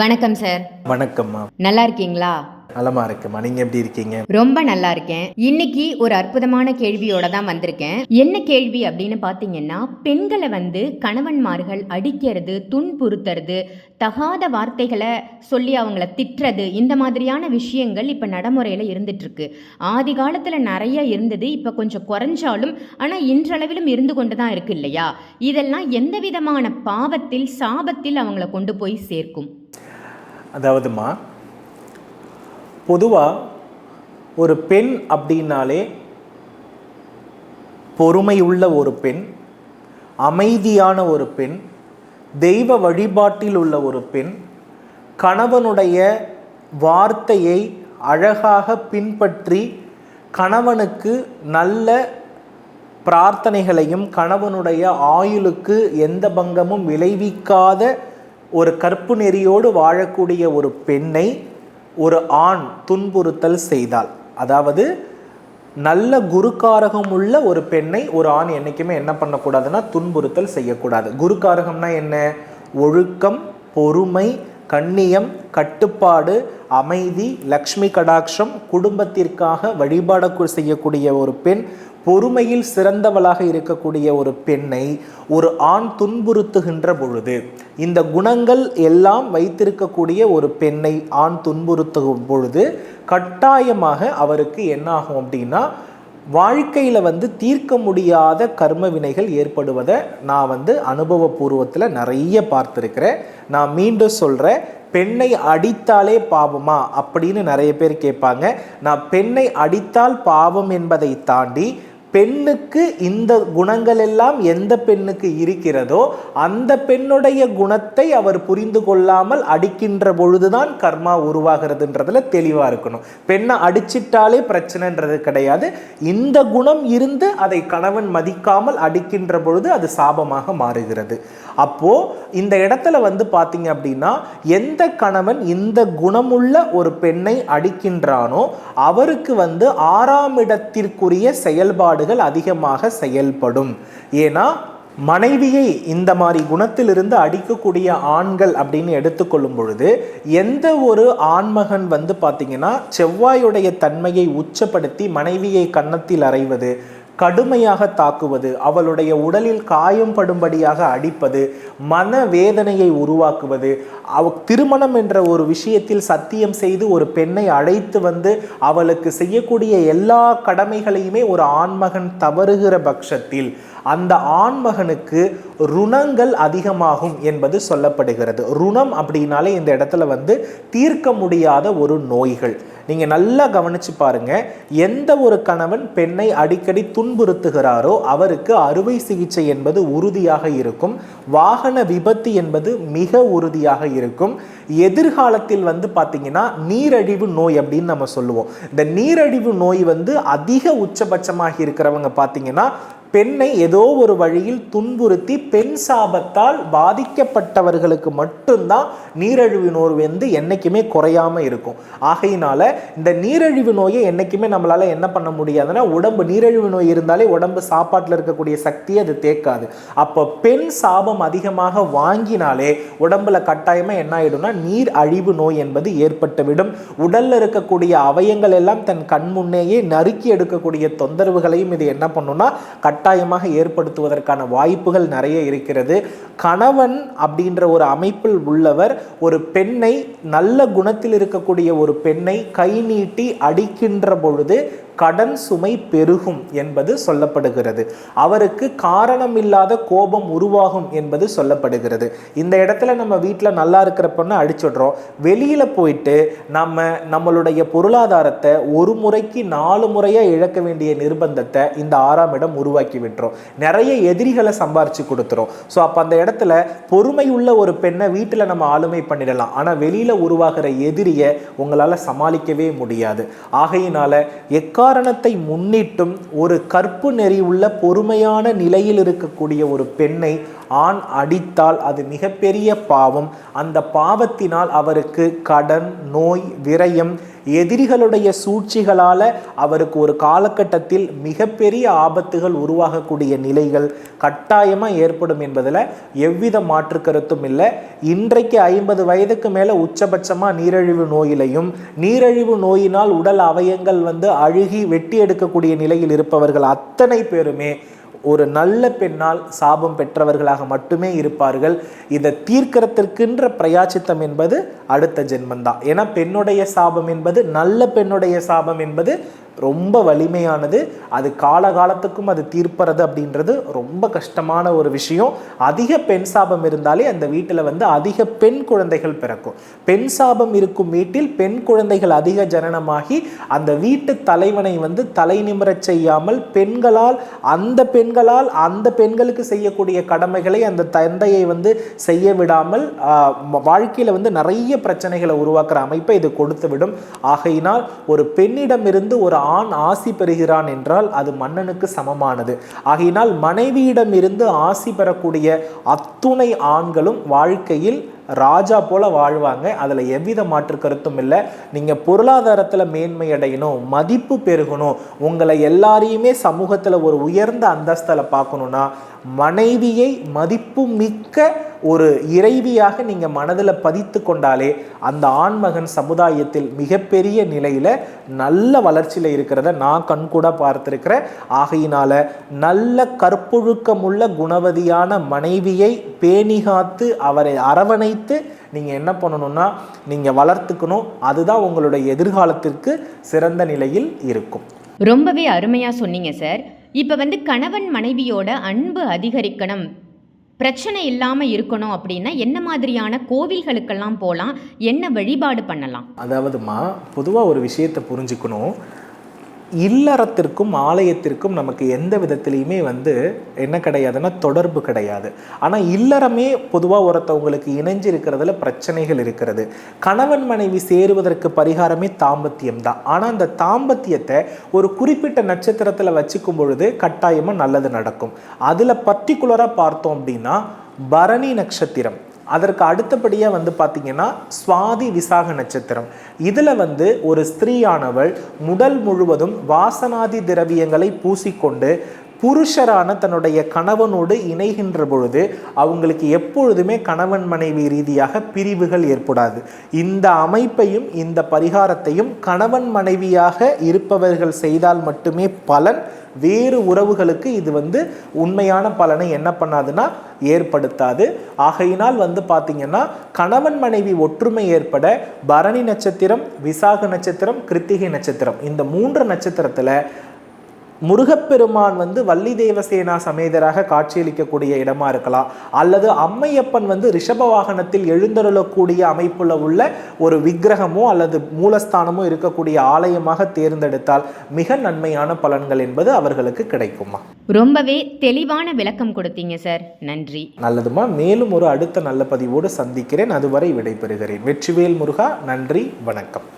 வணக்கம் சார் வணக்கம்மா. நல்லா இருக்கீங்களா? நலமா இருக்குமா நீங்க எப்படி இருக்கீங்க? ரொம்ப நல்லா இருக்கேன். இன்னைக்கு ஒரு அற்புதமான கேள்வியோட தான் வந்திருக்கேன். என்ன கேள்வி அப்படின்னு பார்த்தீங்கன்னா பெண்களை வந்து கணவன்மார்கள் அடிக்கிறது துன்புறுத்துறது தகாத வார்த்தைகளை சொல்லி அவங்கள திட்டுறது இந்த மாதிரியான விஷயங்கள் இப்போ நடைமுறையில் இருந்துட்டு இருக்கு ஆதி காலத்தில் நிறைய இருந்தது இப்போ கொஞ்சம் குறைஞ்சாலும் ஆனால் இன்றளவிலும் இருந்து கொண்டு தான் இருக்கு இல்லையா? இதெல்லாம் எந்த விதமான பாவத்தில் சாபத்தில் அவங்கள கொண்டு போய் சேர்க்கும்? அதாவதுமா பொதுவாக ஒரு பெண் அப்படின்னாலே பொறுமையுள்ள ஒரு பெண் அமைதியான ஒரு பெண் தெய்வ வழிபாட்டில் உள்ள ஒரு பெண் கணவனுடைய வார்த்தையை அழகாக பின்பற்றி கணவனுக்கு நல்ல பிரார்த்தனைகளையும் கணவனுடைய ஆயுளுக்கு எந்த பங்கமும் விளைவிக்காத ஒரு கற்பு நெறியோடு வாழக்கூடிய ஒரு பெண்ணை ஒரு ஆண் துன்புறுத்தல் செய்தால் அதாவது நல்ல குருக்காரகம் உள்ள ஒரு பெண்ணை ஒரு ஆண் என்றைக்குமே என்ன பண்ணக்கூடாதுன்னா துன்புறுத்தல் செய்யக்கூடாது. குருக்காரகம்னா என்ன? ஒழுக்கம் பொறுமை கண்ணியம் கட்டுப்பாடு அமைதி லக்ஷ்மி கடாட்சம் குடும்பத்திற்காக வழிபாட செய்யக்கூடிய ஒரு பெண் பொறுமையில் சிறந்தவளாக இருக்கக்கூடிய ஒரு பெண்ணை ஒரு ஆண் துன்புறுத்துகின்ற பொழுது இந்த குணங்கள் எல்லாம் வைத்திருக்கக்கூடிய ஒரு பெண்ணை ஆண் துன்புறுத்தும் பொழுது கட்டாயமாக அவருக்கு என்னாகும் அப்படின்னா வாழ்க்கையில் வந்து தீர்க்க முடியாத கர்ம வினைகள் ஏற்படுவதை நான் வந்து அனுபவபூர்வத்தில் நிறைய பார்த்துருக்கிறேன். நான் மீண்டும் சொல்கிறேன் பெண்ணை அடித்தாலே பாவமா? அப்படின்னு நிறைய பேர் கேட்பாங்க. நான் பெண்ணை அடித்தால் பாவம் என்பதை தாண்டி பெண்ணுக்கு இந்த குணங்கள் எல்லாம் எந்த பெண்ணுக்கு இருக்கிறதோ அந்த பெண்ணுடைய குணத்தை அவர் புரிந்து கொள்ளாமல் அடிக்கின்ற பொழுதுதான் கர்மா உருவாகிறதுன்றதுல தெளிவாக இருக்கணும். பெண்ணை அடிச்சிட்டாலே பிரச்சனைன்றது கிடையாது. இந்த குணம் இருந்து அதை கணவன் மதிக்காமல் அடிக்கின்ற பொழுது அது சாபமாக மாறுகிறது. அப்போ இந்த இடத்துல வந்து பார்த்தீங்க அப்படின்னா எந்த கணவன் இந்த குணமுள்ள ஒரு பெண்ணை அடிக்கின்றானோ அவருக்கு வந்து ஆறாம் இடத்திற்குரிய செயல்பாடு செயல்பாடுகள் அதிகமாக செயல்படும். ஏன்னா மனைவியை இந்த மாதிரி குணத்திலிருந்து அடிக்கக்கூடிய ஆண்கள் அப்படின்னு எடுத்துக்கொள்ளும் பொழுது எந்த ஒரு ஆண்மகன் வந்து பார்த்தீங்கன்னா செவ்வாயுடைய தன்மையை உச்சப்படுத்தி மனைவியை கன்னத்தில் அறைவது கடுமையாக தாக்குவது அவளுடைய உடலில் காயம் படும்படியாக அடிப்பது மன வேதனையை உருவாக்குவது அவ திருமணம் என்ற ஒரு விஷயத்தில் சத்தியம் செய்து ஒரு பெண்ணை அழைத்து வந்து அவளுக்கு செய்யக்கூடிய எல்லா கடமைகளையுமே ஒரு ஆண்மகன் தவறுகிற பட்சத்தில் அந்த ஆண்மகனுக்கு ருணங்கள் அதிகமாகும் என்பது சொல்லப்படுகிறது. ருணம் அப்படின்னாலே இந்த இடத்துல வந்து தீர்க்க முடியாத ஒரு நோய்கள். நீங்கள் நல்லா கவனித்து பாருங்கள் எந்த ஒரு கணவன் பெண்ணை அடிக்கடி துன்புறுத்துகிறாரோ அவருக்கு அறுவை சிகிச்சை என்பது உறுதியாக இருக்கும். வாகன விபத்து என்பது மிக உறுதியாக இருக்கும். எதிர்காலத்தில் வந்து பார்த்தீங்கன்னா நீரழிவு நோய் அப்படின்னு நம்ம சொல்லுவோம். இந்த நீரழிவு நோய் வந்து அதிக உச்சபட்சமாக இருக்கிறவங்க பார்த்தீங்கன்னா பெண்ணை ஏதோ ஒரு வழியில் துன்புறுத்தி பெண் சாபத்தால் பாதிக்கப்பட்டவர்களுக்கு மட்டும்தான் நீரழிவு நோய் வந்து என்றைக்குமே குறையாம இருக்கும். ஆகையினால இந்த நீரழிவு நோயை என்றைக்குமே நம்மளால என்ன பண்ண முடியாதுன்னா உடம்பு நீரழிவு நோய் இருந்தாலே உடம்பு சாப்பாட்டில் இருக்கக்கூடிய சக்தியை அது தேக்காது. அப்போ பெண் சாபம் அதிகமாக வாங்கினாலே உடம்புல கட்டாயமா என்ன ஆயிடும்னா நீர் அழிவு நோய் என்பது ஏற்பட்டுவிடும். உடல்ல இருக்கக்கூடிய அவயங்கள் எல்லாம் தன் கண் முன்னேயே நறுக்கி எடுக்கக்கூடிய தொந்தரவுகளையும் இது என்ன பண்ணும்னா கட்டாயமாக ஏற்படுத்துவதற்கான வாய்ப்புகள் நிறைய இருக்கிறது. கணவன் அப்படின்ற ஒரு அமைப்பில் உள்ளவர் ஒரு பெண்ணை நல்ல குணத்தில் இருக்கக்கூடிய ஒரு பெண்ணை கை நீட்டி அடிக்கின்ற பொழுது கடன் சுமை பெருகும் என்பது சொல்லப்படுகிறது. அவருக்கு காரணமில்லாத கோபம் உருவாகும் என்பது சொல்லப்படுகிறது. இந்த இடத்துல நம்ம வீட்டில் நல்லா இருக்கிற பொண்ணை அடிச்சிடுறோம். வெளியில் போயிட்டு நம்ம நம்மளுடைய பொருளாதாரத்தை ஒரு முறைக்கு நாலு முறையாக இழக்க வேண்டிய நிர்பந்தத்தை இந்த ஆறாம் இடம் உருவாக்கி விட்டுரும். நிறைய எதிரிகளை சம்பாரிச்சு கொடுத்துரும். ஸோ அப்போ அந்த இடத்துல பொறுமை உள்ள ஒரு பெண்ணை வீட்டில் நம்ம ஆளுமை பண்ணிடலாம். ஆனால் வெளியில் உருவாகிற எதிரியை உங்களால் சமாளிக்கவே முடியாது. ஆகையினால காரணத்தை முன்னிட்டும் ஒரு கற்பு நெறி உள்ள பொறுமையான நிலையில் இருக்கக்கூடிய ஒரு பெண்ணை ஆண் அடித்தால் அது மிகப்பெரிய பாவம். அந்த பாவத்தினால் அவருக்கு கடன் நோய் விரயம் எதிரிகளுடைய சூழ்ச்சிகளால் அவருக்கு ஒரு காலகட்டத்தில் மிகப்பெரிய ஆபத்துகள் உருவாகக்கூடிய நிலைகள் கட்டாயமாக ஏற்படும் என்பதில் எவ்வித மாற்று கருத்தும் இல்லை. இன்றைக்கு ஐம்பது வயதுக்கு மேலே உச்சபட்சமாக நீரிழிவு நோயிலையும் நீரழிவு நோயினால் உடல் அவயங்கள் வந்து அழுகி வெட்டி எடுக்கக்கூடிய நிலையில் இருப்பவர்கள் அத்தனை பேருமே ஒரு நல்ல பெண்ணால் சாபம் பெற்றவர்களாக மட்டுமே இருப்பார்கள். இதை தீர்க்கறதற்கின்ற பிரயாச்சித்தம் என்பது அடுத்த ஜென்மந்தான் ஏன்னா பெண்ணுடைய சாபம் என்பது நல்ல பெண்ணுடைய சாபம் என்பது ரொம்ப வலிமையானது அது காலகாலத்துக்கும் அது தீர்ப்பறது அப்படின்றது ரொம்ப கஷ்டமான ஒரு விஷயம். அதிக பெண் சாபம் இருந்தாலே அந்த வீட்டில் வந்து அதிக பெண் குழந்தைகள் பிறக்கும். பெண் சாபம் இருக்கும் வீட்டில் பெண் குழந்தைகள் அதிக ஜனனமாகி அந்த வீட்டு தலைவனை வந்து தலை நிமிரச் செய்யாமல் பெண்களால் அந்த பெண்களால் அந்த பெண்களுக்கு செய்யக்கூடிய கடமைகளை அந்த தந்தையை வந்து செய்ய விடாமல் வாழ்க்கையில் வந்து நிறைய பிரச்சனைகளை உருவாக்குற அமைப்பை இது கொடுத்து விடும் ஆகையினால் ஒரு பெண்ணிடமிருந்து ஒரு ஆண் ஆசி பெறுகிறான் என்றால் அது மன்னனுக்கு சமமானது. ஆகையினால் மனைவியிடமிருந்து ஆசி பெறக்கூடிய அத்துணை ஆண்களும் வாழ்க்கையில் ராஜா போல வாழ்வாங்க. அதில் எவ்வித மாற்று கருத்தும் இல்லை. நீங்கள் பொருளாதாரத்தில் மேன்மை அடையணும் மதிப்பு பெருகணும் உங்களை எல்லாரையுமே சமூகத்தில் ஒரு உயர்ந்த அந்தஸ்தில் பார்க்கணுன்னா மனைவியை மதிப்பு மிக்க ஒரு இறைவியாக நீங்கள் மனதில் பதித்து கொண்டாலே அந்த ஆண்மகன் சமுதாயத்தில் மிகப்பெரிய நிலையில் நல்ல வளர்ச்சியில் இருக்கிறத நான் கண்கூட பார்த்துருக்கிறேன். ஆகையினால நல்ல கற்பொழுக்கமுள்ள குணவதியான மனைவியை பேணிகாத்து அவரை அரவணைத்து நீங்கள் என்ன பண்ணணும்னா நீங்கள் வளர்த்துக்கணும். அதுதான் உங்களுடைய எதிர்காலத்திற்கு சிறந்த நிலையில் இருக்கும். ரொம்பவே அருமையாக சொன்னீங்க சார். இப்போ வந்து கணவன் மனைவியோட அன்பு அதிகரிக்கணும். பிரச்சனை இல்லாமல் இருக்கணும் அப்படின்னா என்ன மாதிரியான கோவில்களுக்கெல்லாம் போகலாம் என்ன வழிபாடு பண்ணலாம்? அதாவதுமா பொதுவாக ஒரு விஷயத்தை புரிஞ்சுக்கணும். இல்லறத்திற்கும் ஆலயத்திற்கும் நமக்கு எந்த விதத்திலையுமே வந்து என்ன கிடையாதுன்னா தொடர்பு கிடையாது. ஆனால் இல்லறமே பொதுவாக ஒருத்தவங்களுக்கு இணைஞ்சு இருக்கிறதுல பிரச்சனைகள் இருக்கிறது. கணவன் மனைவி சேருவதற்கு பரிகாரமே தாம்பத்தியம் தான். ஆனால் அந்த தாம்பத்தியத்தை ஒரு குறிப்பிட்ட நட்சத்திரத்தில் வச்சுக்கும் பொழுது கட்டாயமாக நல்லது நடக்கும். அதில் பர்டிகுலராக பார்த்தோம் அப்படின்னா பரணி நட்சத்திரம். அதற்கு அடுத்தபடியாக வந்து பார்த்தீங்கன்னா சுவாதி விசாக நட்சத்திரம். இதில் வந்து ஒரு ஸ்திரீயானவள் உடல் முழுவதும் வாசனாதி திரவியங்களை பூசிக்கொண்டு புருஷரான தன்னுடைய கணவனோடு இணைகின்ற பொழுது அவங்களுக்கு எப்பொழுதுமே கணவன் மனைவி ரீதியாக பிரிவுகள் ஏற்படாது. இந்த அமைப்பையும் இந்த பரிகாரத்தையும் கணவன் மனைவியாக இருப்பவர்கள் செய்தால் மட்டுமே பலன் வேறு உறவுகளுக்கு இது வந்து உண்மையான பலனை என்ன பண்ணாதுன்னா ஏற்படுத்தாது. ஆகையினால் வந்து பார்த்திங்கன்னா கணவன் மனைவி ஒற்றுமை ஏற்பட பரணி நட்சத்திரம் விசாக நட்சத்திரம் கிருத்திகை நட்சத்திரம் இந்த மூன்று நட்சத்திரத்தில் முருகப்பெருமான் வந்து வள்ளி தேவசேனா சமேதராக காட்சியளிக்கக்கூடிய இடமா இருக்கலாம். அல்லது அம்மையப்பன் வந்து ரிஷப வாகனத்தில் எழுந்தருளக்கூடிய அமைப்புல உள்ள ஒரு விக்கிரகமோ அல்லது மூலஸ்தானமோ இருக்கக்கூடிய ஆலயமாக தேர்ந்தெடுத்தால் மிக நன்மையான பலன்கள் என்பது அவர்களுக்கு கிடைக்குமா? ரொம்பவே தெளிவான விளக்கம் கொடுத்தீங்க சார் நன்றி. நல்லதுமா? மேலும் ஒரு அடுத்த நல்ல பதிவோடு சந்திக்கிறேன். அதுவரை விடைபெறுகிறேன். வெற்றிவேல் முருகா நன்றி வணக்கம்.